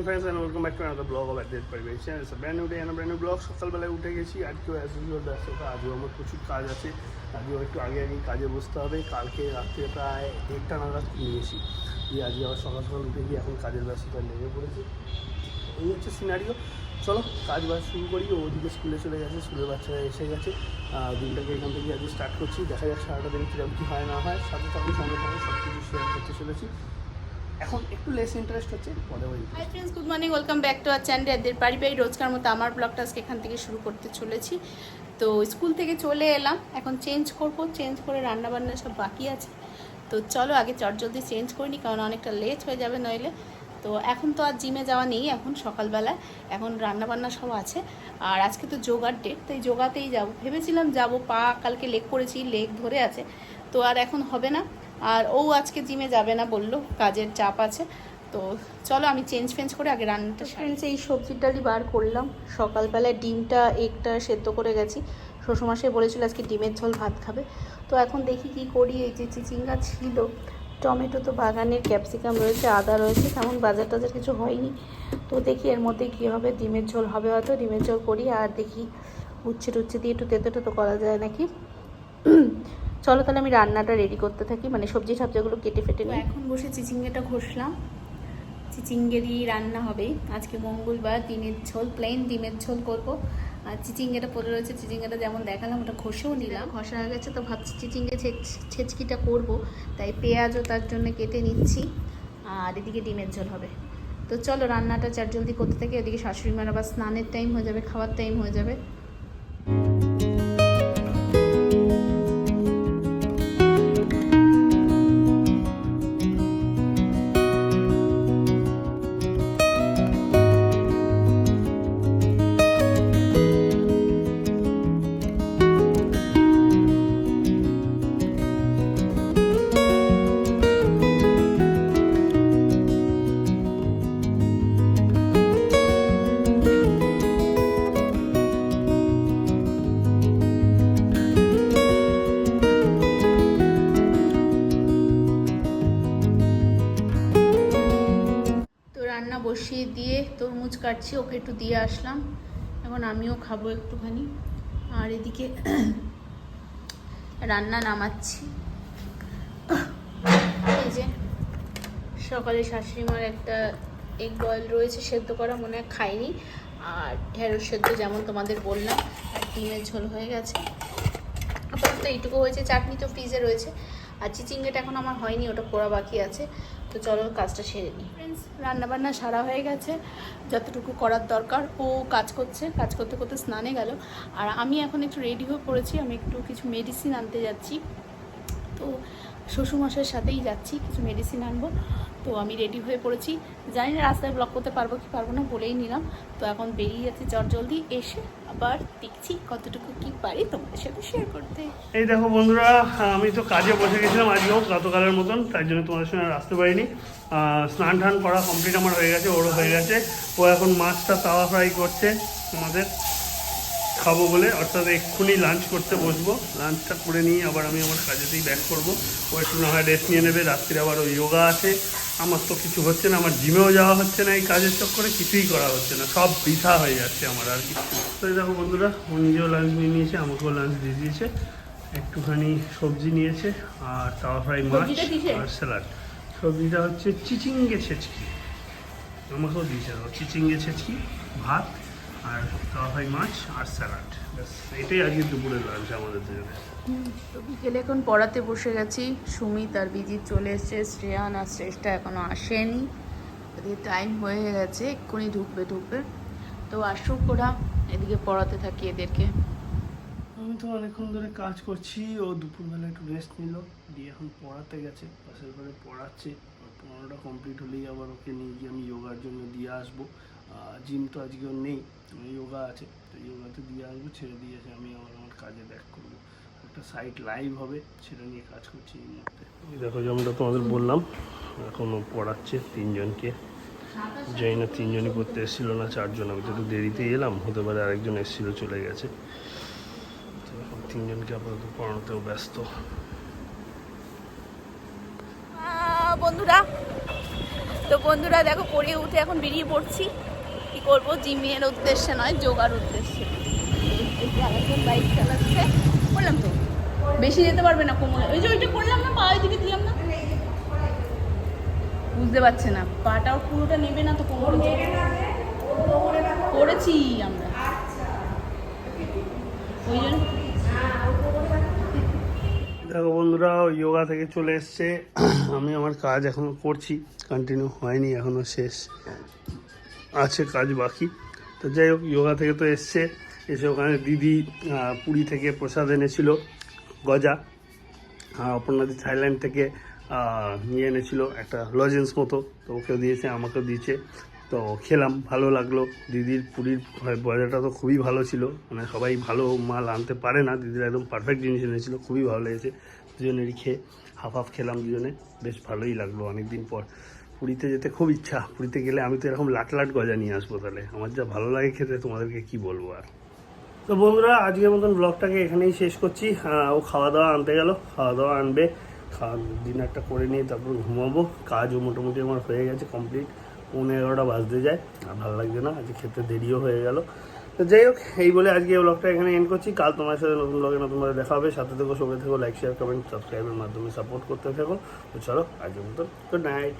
Morning friends and welcome back to another blog of অ্যাডেট পরিবেশ channel brand new day and brand new blog সকালবেলায় উঠে গেছি, আজকেও as usual ব্যস্ততা আজও আমার প্রচুর কাজ আছে। আজও একটু আগে আগে কাজে বসতে হবে। কালকে রাত্রে প্রায় দেড়টা নাগাদ নিয়েছি দিয়ে আজকে আবার সকাল সকাল উঠে গিয়ে এখন কাজের ব্যস্ততা লেগে পড়েছি। এই হচ্ছে সিনারিও চলো, কাজ বাজ শুরু করি। ওদিকে স্কুলে চলে গেছে স্কুলের বাচ্চারা এসে গেছে। দিনটাকে এখান থেকে আজকে স্টার্ট করছি। দেখা যাক সারাটা দিন কীরকম কী হয়, না হয়। সাথে সাথে সঙ্গে সঙ্গে সব কিছু শেয়ার করতে চলেছি। এখন একটু লেস ইন্টারেস্ট হচ্ছে, পরে ওই hi friends good morning welcome back to our channel এদের বাড়ি রোজকার মতো আমার ব্লগটা আজকে এখান থেকে শুরু করতে চলেছি। তো স্কুল থেকে চলে এলাম, এখন চেঞ্জ করব চেঞ্জ করে রান্না বান্না সব বাকি আছে। তো চলো আগে চটজলদি চেঞ্জ করিনি, কারণ অনেকটা লেট হয়ে যাবে নইলে। তো এখন তো আর জিমে যাওয়া নেই, এখন সকালবেলা এখন রান্না বান্না সব আছে। আর আজকে তো যোগার ডেট তাই যোগাতেই যাব। ভেবেছিলাম যাব, পা কালকে লেগ করেছি লেগ ধরে আছে। তো আর এখন হবে না। আর ও আজকে জিমে যাবে না বলল কাজের চাপ আছে। তো চলো আমি চেঞ্জ ফেঞ্জ করে আগে রান্নাটা ফ্রেন্ডস এই সবজির ডালি বার করলাম। সকালবেলায় ডিমটা একটা সেদ্ধ করে গেছি। শ্বশুরমশাই বলেছিল আজকে ডিমের ঝোল ভাত খাবে। তো এখন দেখি কি করি এই যে চিচিঙ্গা ছিল টমেটো তো বাগানের ক্যাপসিকাম রয়েছে আদা রয়েছে তেমন বাজার টাজার কিছু হয়নি। তো দেখি এর মধ্যে কী হবে ডিমের ঝোল হবে হয়তো ডিমের ঝোল করি আর দেখি উচ্ছে টুচ্ছে দিয়ে একটু তেতো টেতো করা যায় নাকি। চলো তাহলে আমি রান্নাটা রেডি করতে থাকি। মানে সবজি সবজিগুলো কেটে ফেটে নিই। এখন বসে চিচিঙ্গেটা ঘষলাম। চিচিঙ্গেরই রান্না হবে। আজকে মঙ্গলবার ডিমের ঝোল প্লেন ডিমের ঝোল করব। আর চিচিঙ্গেটা পড়ে রয়েছে চিচিঙ্গেটা যেমন দেখালাম ওটা ঘষেও নিলাম। ঘষা হয়ে গেছে তো ভাবছি চিচিঙ্গে ছেচ- ছেচকিটা করব। তাই পেঁয়াজও তার জন্য কেটে নিচ্ছি। আর এদিকে ডিমের ঝোল হবে। তো চলো রান্নাটা চার জলদি করতে থাকি। ওদিকে শাশুড়ি মার আবার স্নানের টাইম হয়ে যাবে খাওয়ার টাইম হয়ে যাবে। তরমুজ কাটছি, ওকে একটু দিয়ে আসলাম। এখন আমিও খাব একটুখানি। আর এদিকে রান্না নামাচ্ছি। এই যে, সকালে শাশুড়ি মার একটা এগ বয়েল রয়েছে, সেদ্ধ করা মনে হয় খাইনি। আর ঢেঁড়স সেদ্ধ যেমন তোমাদের বললাম, আর ডিমের ঝোল হয়ে গেছে। আপাতত এইটুকু হয়েছে, চাটনি তো ফ্রিজে রয়েছে। আর চিচিঙ্গেটা এখন আমার হয়নি, ওটা পোড়া বাকি আছে। তো চলো কাজটা সেরে নিই। ফ্রেন্ডস রান্নাবান্না সারা হয়ে গেছে। যতটুকু করার দরকার, ও কাজ করছে, কাজ করতে করতে স্নানে গেল। আর আমি এখন একটু রেডি হয়ে পড়েছি, আমি একটু কিছু মেডিসিন আনতে যাচ্ছি। তো শ্বশুরমশাইয়ের সাথেই যাচ্ছি, কিছু মেডিসিন আনব। তো আমি রেডি হয়ে পড়েছি। জানি না রাস্তায় ব্লক করতে পারব কি পারব না, বলেই নিলাম। তো এখন বেরিয়ে যাচ্ছি চট জলদি, এসে আবার দেখছি কতটুকু কি পারি তোমাদের সাথে শেয়ার করতে। এই দেখো বন্ধুরা আমি তো কাজে বসে গেছিলাম আজকেও, গতকালের মতন তাই জন্য তোমাদের সঙ্গে আসতে পারিনি। স্নান টান করা কমপ্লিট আমার হয়ে গেছে, ওরও হয়ে গেছে। ও এখন মাছটা তাওয়া ফ্রাই করছে আমাদের। খাব বলে অর্থাৎ এক্ষুনি লাঞ্চ করতে বসবো। লাঞ্চটা করে নিয়ে আবার আমি আমার কাজেতেই ব্যাক করব। ও একটু না হয় রেস্ট নিয়ে নেবে রাত্রিরে আবার ওই যোগা আছে। আমার তো কিছু হচ্ছে না আমার জিমেও যাওয়া হচ্ছে না এই কাজের চক্করে কিছুই করা হচ্ছে না। সব বৃথা হয়ে যাচ্ছে আমার আর কি। তো দেখো বন্ধুরা ও নিজেও লাঞ্চ নিয়ে নিয়েছে আমাকেও লাঞ্চ দিয়ে দিয়েছে। একটুখানি সবজি নিয়েছে আর তাওয়া ফ্রাই মাছ আর স্যালাড সবজিটা হচ্ছে চিচিঙ্গে ছেচকি। আমাকেও দিয়েছে চিচিঙ্গে ছেচকি ভাত আর তাওয়া ফ্রাই মাছ আর স্যালাড। এটাই আজকে দুপুরের লাঞ্চ আমাদের দুজনে তো বিকেলে এখন পড়াতে বসে গেছি। সুমিত আর বিজিৎ চলে এসছে শ্রেয়ান আর শ্রেষ্ঠা এখনও আসেনি। ওদিকে টাইম হয়ে গেছে এক্ষুনি ঢুকবে ঢুকবে। তো আসুক ওরা এদিকে পড়াতে থাকি এদেরকে। আমি তো অনেকক্ষণ ধরে কাজ করছি ও দুপুরবেলা একটু রেস্ট নিল। দিয়ে এখন পড়াতে গেছে পাশের ঘরে পড়াচ্ছে। পড়ানোটা কমপ্লিট হলেই আবার ওকে নিয়ে গিয়ে আমি যোগার জন্য দিয়ে আসব। জিম তো আজকে ওর নেই যোগা আছে তো যোগাতে দিয়ে আসব ছেড়ে দিয়ে এসে আমি আমার আমার কাজে ব্যাক করব। একটা সাইট লাইভ হবে সেটা নিয়ে কাজ করছি এই মুহূর্তে। দেখো যেমনটা তোমাদের বললাম এখনও পড়াচ্ছে তিনজনকে। জানি না তিনজনই পড়তে এসেছিল না চারজন আমি তো একটু দেরিতে এলাম হতে পারে আরেকজন এসেছিল চলে গেছে। তো এখন তিনজনকে আপাতত পড়ানোতেও ব্যস্ত। বন্ধুরা তো বন্ধুরা দেখো পড়ে উঠে এখন বেরিয়ে পড়ছি। কি করব? জিমের উদ্দেশ্যে নয়, যোগার উদ্দেশ্যে। বাইক চালাচ্ছে। বললাম তো, বেশি যেতে পারবে না কোমরে। ওই যে ওইটা করলাম না, পা ওইদিকে দিলাম না। বুঝতে পারছে না, পাটাও পুরোটা নেবে না তো কোমরে করেছি আমরা। দেখো বন্ধুরা যোগা থেকে চলে এসছে। আমি আমার কাজ এখনও করছি কন্টিনিউ হয়নি, এখনও শেষ। আছে, কাজ বাকি। তো যাই হোক যোগা থেকে তো এসছে। এসে ওখানে দিদি পুরী থেকে প্রসাদ এনেছিল, গজা। অপর্ণাদি থাইল্যান্ড থেকে নিয়ে এনেছিল একটা লজেন্স মতো। তো ওকেও দিয়েছে, আমাকেও দিয়েছে। তো খেলাম, ভালো লাগল। দিদির পুরীর গজাটা তো খুবই ভালো ছিল। মানে সবাই ভালো মাল আনতে পারে না। দিদির একদম পারফেক্ট জিনিস এনেছিল, খুবই ভালো লেগেছে। দুজনেরই খেয়ে হাফ হাফ খেলাম দুজনে। বেশ ভালোই লাগল অনেক দিন পর। পুরীতে যেতে খুব ইচ্ছা, পুরীতে গেলে আমি তো এরকম লাট লাট গজা নিয়ে আসব তাহলে। আমার যা ভালো লাগে খেতে, তোমাদেরকে কি বলব আর? তো বন্ধুরা, আজকের মতন ব্লগটাকে এখানেই শেষ করছি। ও খাওয়া দাওয়া আনতে গেল খাওয়া দাওয়া আনবে। খাওয়া ডিনারটা করে নিয়ে তারপর ঘুমাবো। কাজও মোটামুটি আমার হয়ে গেছে কমপ্লিট। পৌনে এগারোটা বাজতে যায়, আর ভালো লাগছে না, আজকে খেতে দেরিও হয়ে গেল। তো যাই হোক, এই বলে আজকে ব্লগটা এখানে এন্ড করছি। কাল তোমার সাথে নতুন ব্লগে নতুনভাবে দেখা হবে। সাথে থেকো, সঙ্গে থেকো লাইক শেয়ার কমেন্ট সাবস্ক্রাইবের মাধ্যমে সাপোর্ট করতে থাকো। তো চলো, আজকের মতন গুড নাইট